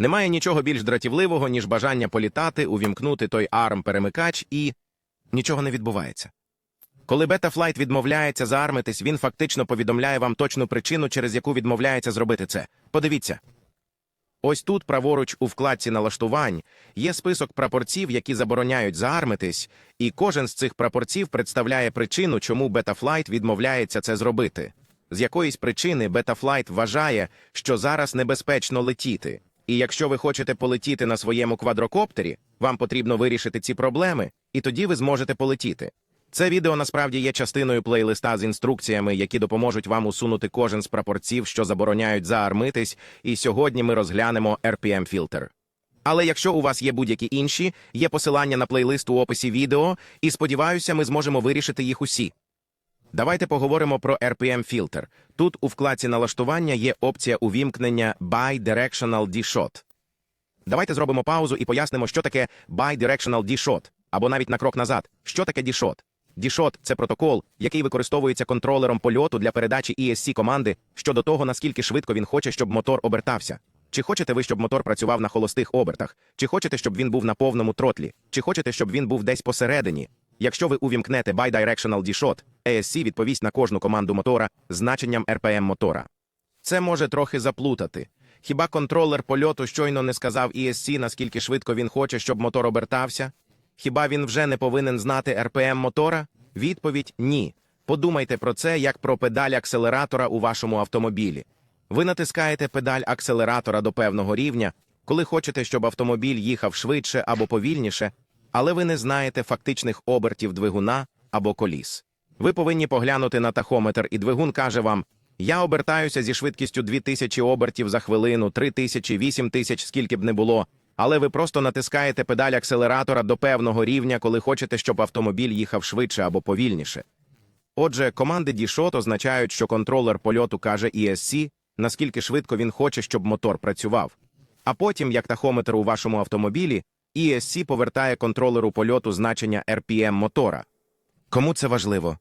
Немає нічого більш дратівливого, ніж бажання політати, увімкнути той арм-перемикач і нічого не відбувається. Коли Бетафлайт відмовляється заармитись, він фактично повідомляє вам точну причину, через яку відмовляється зробити це. Подивіться. Ось тут, праворуч, у вкладці налаштувань, є список прапорців, які забороняють заармитись, і кожен з цих прапорців представляє причину, чому Бетафлайт відмовляється це зробити. З якоїсь причини Бетафлайт вважає, що зараз небезпечно летіти. І якщо ви хочете полетіти на своєму квадрокоптері, вам потрібно вирішити ці проблеми, і тоді ви зможете полетіти. Це відео насправді є частиною плейлиста з інструкціями, які допоможуть вам усунути кожен з прапорців, що забороняють заармитись, і сьогодні ми розглянемо RPM-фільтр. Але якщо у вас є будь-які інші, є посилання на плейлист у описі відео, і сподіваюся, ми зможемо вирішити їх усі. Давайте поговоримо про RPM-фільтр. Тут у вкладці налаштування є опція увімкнення Bi-Directional D-Shot. Давайте зробимо паузу і пояснимо, що таке Bi-Directional D-Shot, або навіть на крок назад. Що таке D-Shot? D-Shot – це протокол, який використовується контролером польоту для передачі ESC команди щодо того, наскільки швидко він хоче, щоб мотор обертався. Чи хочете ви, щоб мотор працював на холостих обертах? Чи хочете, щоб він був на повному тротлі? Чи хочете, щоб він був десь посередині? Якщо ви увімкнете Bi-Directional D-Shot, ESC відповість на кожну команду мотора значенням RPM мотора. Це може трохи заплутати. Хіба контролер польоту щойно не сказав ESC, наскільки швидко він хоче, щоб мотор обертався? Хіба він вже не повинен знати RPM мотора? Відповідь ні. Подумайте про це як про педаль акселератора у вашому автомобілі. Ви натискаєте педаль акселератора до певного рівня, коли хочете, щоб автомобіль їхав швидше або повільніше, але ви не знаєте фактичних обертів двигуна або коліс. Ви повинні поглянути на тахометр, і двигун каже вам: я обертаюся зі швидкістю 2000 обертів за хвилину, 3000, 8000, скільки б не було. Але ви просто натискаєте педаль акселератора до певного рівня, коли хочете, щоб автомобіль їхав швидше або повільніше. Отже, команди D-Shot означають, що контролер польоту каже ESC, наскільки швидко він хоче, щоб мотор працював. А потім, як тахометр у вашому автомобілі, ESC повертає контролеру польоту значення RPM мотора. Кому це важливо?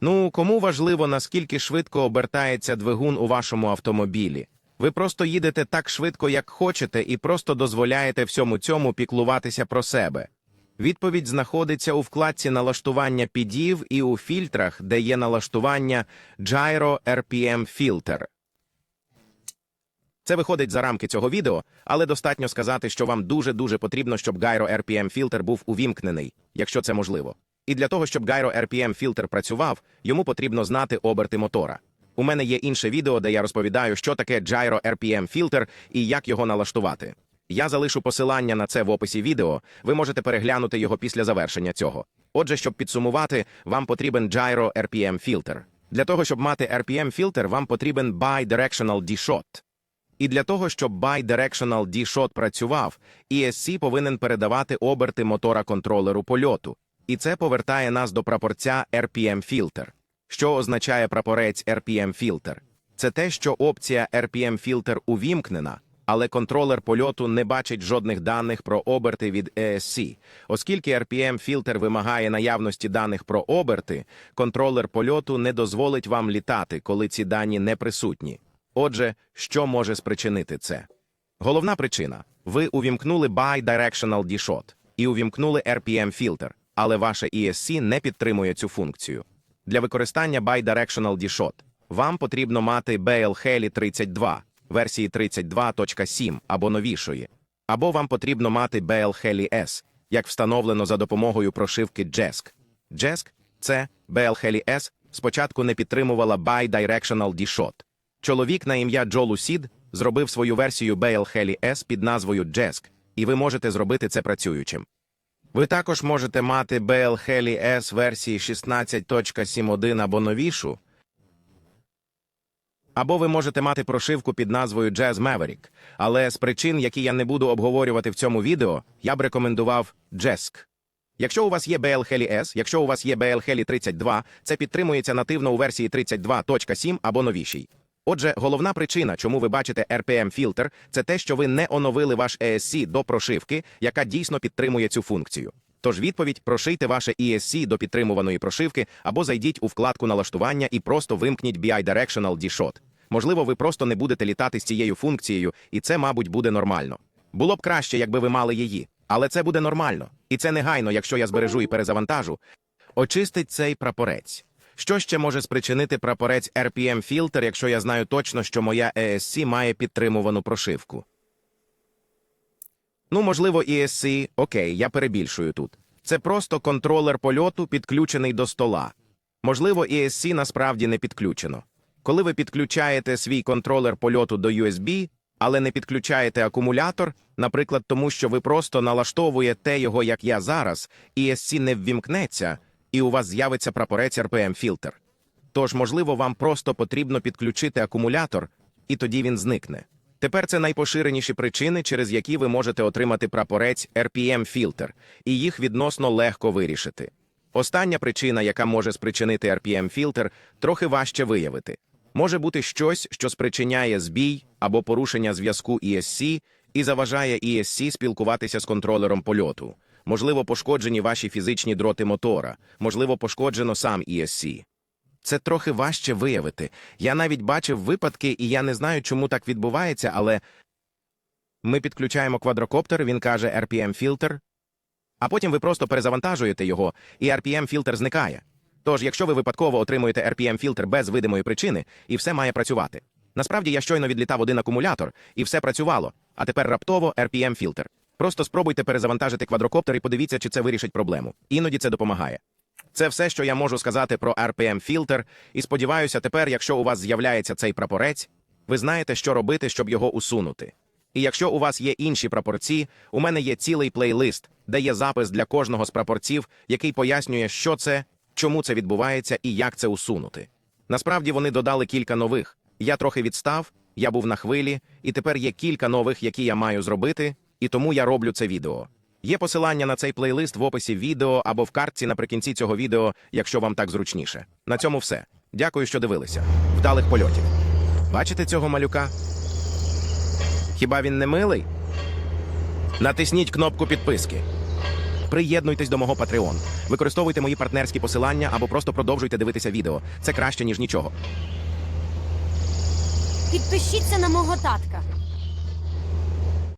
Ну, кому важливо, наскільки швидко обертається двигун у вашому автомобілі? Ви просто їдете так швидко, як хочете, і просто дозволяєте всьому цьому піклуватися про себе. Відповідь знаходиться у вкладці налаштування підів і у фільтрах, де є налаштування Gyro RPM Filter. Це виходить за рамки цього відео, але достатньо сказати, що вам дуже-дуже потрібно, щоб Gyro RPM фільтр був увімкнений, якщо це можливо. І для того, щоб Gyro RPM фільтр працював, йому потрібно знати оберти мотора. У мене є інше відео, де я розповідаю, що таке Gyro RPM фільтр і як його налаштувати. Я залишу посилання на це в описі відео, ви можете переглянути його після завершення цього. Отже, щоб підсумувати, вам потрібен Gyro RPM фільтр. Для того, щоб мати RPM фільтр, вам потрібен Bi-Directional D-Shot. І для того, щоб Bi-Directional D-Shot працював, ESC повинен передавати оберти мотора контролеру польоту. І це повертає нас до прапорця RPM фільтр. Що означає прапорець RPM фільтр? Це те, що опція RPM фільтр увімкнена, але контролер польоту не бачить жодних даних про оберти від ESC. Оскільки RPM фільтр вимагає наявності даних про оберти, контролер польоту не дозволить вам літати, коли ці дані не присутні. Отже, що може спричинити це? Головна причина: ви увімкнули Bi-Directional D-Shot і увімкнули RPM фільтр, але ваше ESC не підтримує цю функцію. Для використання Bi-Directional D-Shot вам потрібно мати BL Heli 32 версії 32.7 або новішої, або вам потрібно мати BL Heli S, як встановлено за допомогою прошивки JESC. JESC – це BL Heli S спочатку не підтримувала Bi-Directional D-Shot. Чоловік на ім'я Джо Лусід зробив свою версію BL Heli S під назвою JESC, і ви можете зробити це працюючим. Ви також можете мати BL Heli S версії 16.71 або новішу, або ви можете мати прошивку під назвою Jazz Maverick, але з причин, які я не буду обговорювати в цьому відео, я б рекомендував JESC. Якщо у вас є BL Heli S, якщо у вас є BL Heli 32, це підтримується нативно у версії 32.7 або новішій. Отже, головна причина, чому ви бачите RPM фільтр, це те, що ви не оновили ваш ESC до прошивки, яка дійсно підтримує цю функцію. Тож відповідь прошийте ваше ESC до підтримуваної прошивки або зайдіть у вкладку налаштування і просто вимкніть Bi-Directional D-Shot. Можливо, ви просто не будете літати з цією функцією, і це, мабуть, буде нормально. Було б краще, якби ви мали її, але це буде нормально. І це негайно, якщо я збережу і перезавантажу. Очистить цей прапорець. Що ще може спричинити прапорець RPM фільтр, якщо я знаю точно, що моя ESC має підтримувану прошивку? Ну, можливо, ESC, окей, я перебільшую тут. Це просто контролер польоту, підключений до стола. Можливо, ESC насправді не підключено. Коли ви підключаєте свій контролер польоту до USB, але не підключаєте акумулятор, наприклад, тому що ви просто налаштовуєте його, як я зараз, ESC не ввімкнеться, і у вас з'явиться прапорець RPM фільтр. Тож, можливо, вам просто потрібно підключити акумулятор, і тоді він зникне. Тепер це найпоширеніші причини, через які ви можете отримати прапорець RPM фільтр, і їх відносно легко вирішити. Остання причина, яка може спричинити RPM фільтр, трохи важче виявити. Може бути щось, що спричиняє збій або порушення зв'язку ESC і заважає ESC спілкуватися з контролером польоту. Можливо, пошкоджені ваші фізичні дроти мотора, можливо, пошкоджено сам ESC. Це трохи важче виявити. Я навіть бачив випадки, і я не знаю, чому так відбувається, але ми підключаємо квадрокоптер, він каже RPM фільтр, а потім ви просто перезавантажуєте його, і RPM фільтр зникає. Тож, якщо ви випадково отримуєте RPM фільтр без видимої причини, і все має працювати. Насправді я щойно відлітав один акумулятор, і все працювало, а тепер раптово RPM фільтр. Просто спробуйте перезавантажити квадрокоптер і подивіться, чи це вирішить проблему. Іноді це допомагає. Це все, що я можу сказати про RPM фільтр, і сподіваюся, тепер, якщо у вас з'являється цей прапорець, ви знаєте, що робити, щоб його усунути. І якщо у вас є інші прапорці, у мене є цілий плейлист, де є запис для кожного з прапорців, який пояснює, що це, чому це відбувається і як це усунути. Насправді вони додали кілька нових. Я трохи відстав, я був на хвилі, і тепер є кілька нових, які я маю зробити, і тому я роблю це відео. Є посилання на цей плейлист в описі відео або в картці наприкінці цього відео, якщо вам так зручніше. На цьому все. Дякую, що дивилися. Вдалих польотів. Бачите цього малюка? Хіба він не милий? Натисніть кнопку підписки. Приєднуйтесь до мого Patreon. Використовуйте мої партнерські посилання або просто продовжуйте дивитися відео. Це краще, ніж нічого. Підпишіться на мого татка.